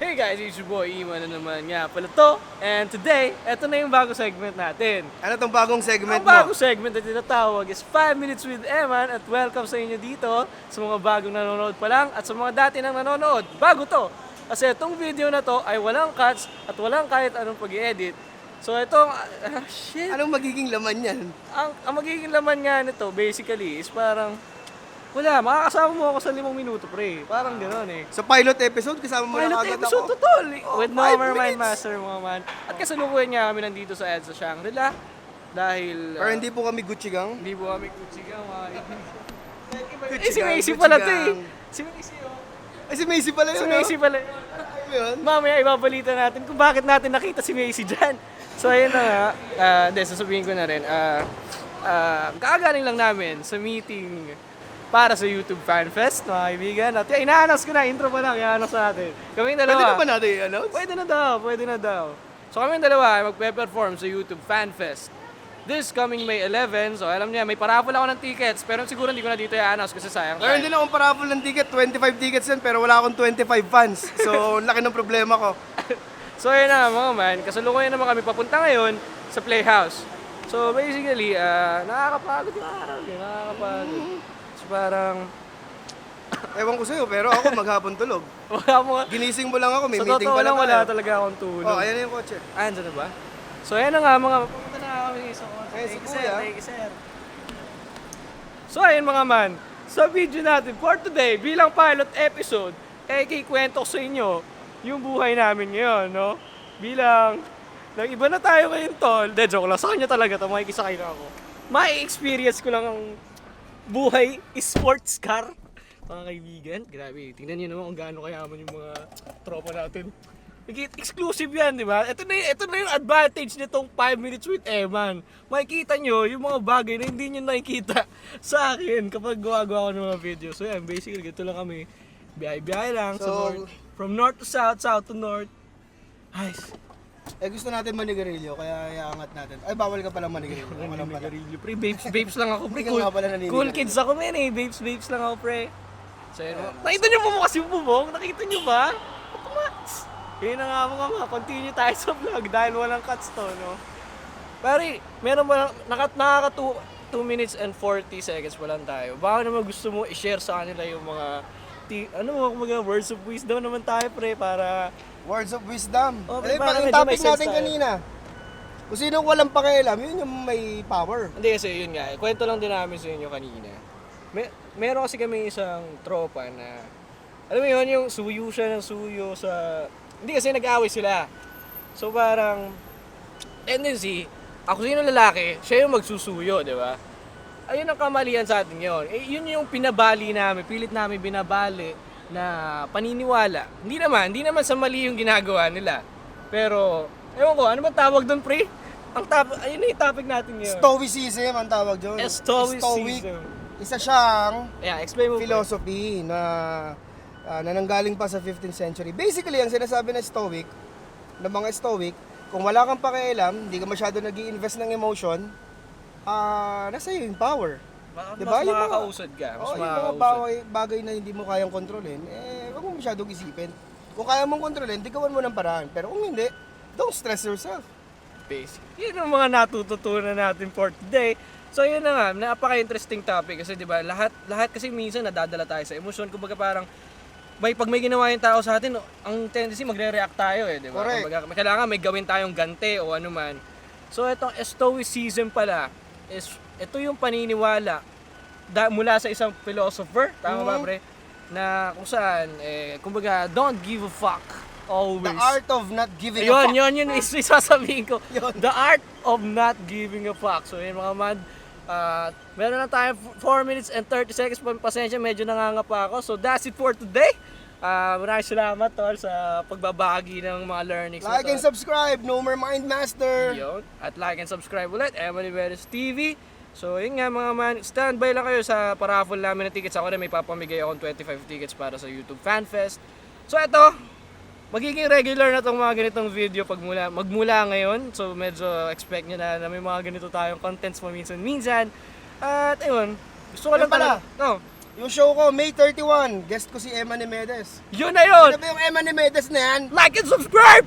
Hey guys, it's your boy Iman na naman nga pala to. And today, eto na yung bagong segment natin. Ano tong bagong segment Ang bagong segment na tinatawag is 5 Minutes with Eman at welcome sa inyo dito sa mga bagong nanonood pa lang at sa mga dati nang nanonood. Bago to! Kasi itong video na to ay walang cuts at walang kahit anong pag edit So itong, ah, shit, mo? Anong magiging laman yan? ang, ang magiging laman nga nito basically is parang, wala, makakasama mo ako sa limang minuto pre. Parang gano'n eh. Sa pilot episode, kasama mo na Pilot agad episode ako. to tol. Oh, With five Nomer minutes. Mindmaster mga man. At kasalukuyan nga kami nandito sa EDSA Shangri-La. Dahil... Pero ah, hindi po kami Gucci gang. hindi po kami kutsigang mga Gucci Eh si gang, Macy Gucci pala to eh. gang. Si Macy oh. Ay, si Macy pala Si yun, Macy no? pala. Yun? Mamaya ibabalita natin kung bakit natin nakita si Macy dyan. So ayun na nga. Ah, Hindi, sasabihin ko na rin. Ah, ah, kaagaling lang namin sa meeting para sa YouTube Fan Fest, mga kaibigan. At yeah, ina-announce ko na, intro pa lang, i-announce natin. Kami Pwede dalawa. na ba natin i-announce? Pwede na daw, pwede na daw. So kami dalawa ay magpe-perform sa YouTube Fan Fest. This coming May 11, so alam niya, may paraffle ako ng tickets, pero siguro hindi ko na dito i-announce kasi sayang Meron din akong paraffle ng ticket, 25 tickets yan, pero wala akong 25 fans. So, laki ng problema ko. So ayun na mga man, kasalukuyan naman kami papunta ngayon sa Playhouse. So basically, ah, nakakapagod yung araw, nakakapagod. Parang, Ewan ko sa'yo, pero ako maghapon tulog. wala mo, Ginising mo lang ako, may sa meeting totoo pa lang wala tayo. talaga akong tulog. Oh, ayan na yung kotse. Ah, andyan na ba? So ayan na nga mga, pupunta na kami sa kotse. Si Thank you, Kuya. sir. Thank you, sir. So ayun mga man, sa video natin for today, bilang pilot episode, eh kikwento ko sa inyo yung buhay namin ngayon, no? Bilang, nag-iba na tayo ngayon, tol. De, joke lang. Sa kanya talaga to, makikisakay na ako. May experience ko lang ang buhay sports car. Mga kaibigan, grabe. Tingnan niyo naman kung gaano kayaman yung mga tropa natin. Exclusive yan, di ba? Ito na, ito na yung advantage nitong 5 minutes with Eman. Makikita nyo yung mga bagay na hindi nyo nakikita sa akin kapag gumagawa ko ng mga video. So yan, basically, ganito lang kami. Biyahe-biyahe lang sa So- north. From north to south, south to north. Ay, Eh, gusto natin manigarilyo, kaya iangat natin. Ay, bawal ka pala manigarilyo. Ako lang pala. Nanigarilyo, pre. Babes, babes lang ako, pre. Cool, nga pala naninigarilyo. cool kids ako, men, eh. Babes, babes lang ako, pre. So, yun. Nakita niyo po mo kasi yung bubong? Nakita niyo ba? Automats. Yun na nga mga mga. Continue tayo sa vlog dahil walang cuts to, no? Pare, meron ba lang, nakat, nakaka 2 minutes and 40 seconds pa lang tayo. Baka naman gusto mo i-share sa kanila yung mga ti, ano mo, mga words of wisdom naman tayo, pre, para Words of wisdom. Okay, eh, para yung medyo may topic sense natin tayo. kanina. Kung sino walang pakialam, yun yung may power. Hindi kasi yun nga, eh, kwento lang din namin sa inyo kanina. May, meron kasi kami isang tropa na, alam mo yun, yung suyo siya ng suyo sa, hindi kasi nag-away sila. So parang, tendency, ako sino lalaki, siya yung magsusuyo, di ba? Ayun ang kamalian sa atin yun. Eh, yun yung pinabali namin, pilit namin binabali na paniniwala. Hindi naman, hindi naman sa mali yung ginagawa nila. Pero, ewan ko, ano ba tawag doon, pre? Ang top, ayun na yung topic natin ngayon. Stoicism ang tawag doon. Stoicism. Stoic. Isa siyang Yeah, explain mo. pre. philosophy na ah, na nanggaling pa sa 15th century. Basically, ang sinasabi ng Stoic, ng mga Stoic, kung wala kang pakialam, hindi ka masyado nag invest ng emotion, ah nasa iyo yung power. Mas, Diba? mas Yung mga- makakausad ka. Mas Oh, yung mga bagay, bagay na hindi mo kayang kontrolin, eh, wag mo masyadong isipin. Kung kaya mong kontrolin, di gawan mo ng paraan. Pero kung hindi, don't stress yourself. Basic. Yun ang mga natututunan natin for today. So yun na nga, napaka-interesting topic kasi 'di ba, lahat lahat kasi minsan nadadala tayo sa emosyon. Kumbaga parang may pag may ginawa yung tao sa atin, ang tendency magre-react tayo eh, 'di ba? Kumbaga kailangan may gawin tayong gante o ano man. So itong stoicism pala is ito yung paniniwala da, mula sa isang philosopher, tama ba Mhm. pre? Na kung saan eh kumbaga don't give a fuck always. The art of not giving a Yun, fuck. yun, yun is is sasabihin ko. Yun. The art of not giving a fuck. So yun mga man, ah, meron na tayo 4 minutes and 30 seconds. Pa- Pasensya, medyo nangangapa ako. So that's it for today. Ah, maraming salamat tol sa pagbabahagi ng mga learnings. Like and subscribe, No More Mind Master. Yun. At like and subscribe ulit, Emily Veres TV. So yun nga mga man, standby lang kayo sa paraffle namin ng tickets. Ako na may papamigay akong 25 tickets para sa YouTube Fan Fest. So eto, magiging regular na tong mga ganitong video pag mula, magmula ngayon. So medyo expect nyo na, na may mga ganito tayong contents paminsan-minsan. At ayun, gusto ko lang pala. talaga. No, Yung show ko, May 31, guest ko si Emma Nemedes. Yun na yun! Ano ba yung Emma Nemedes na yan? Like and subscribe!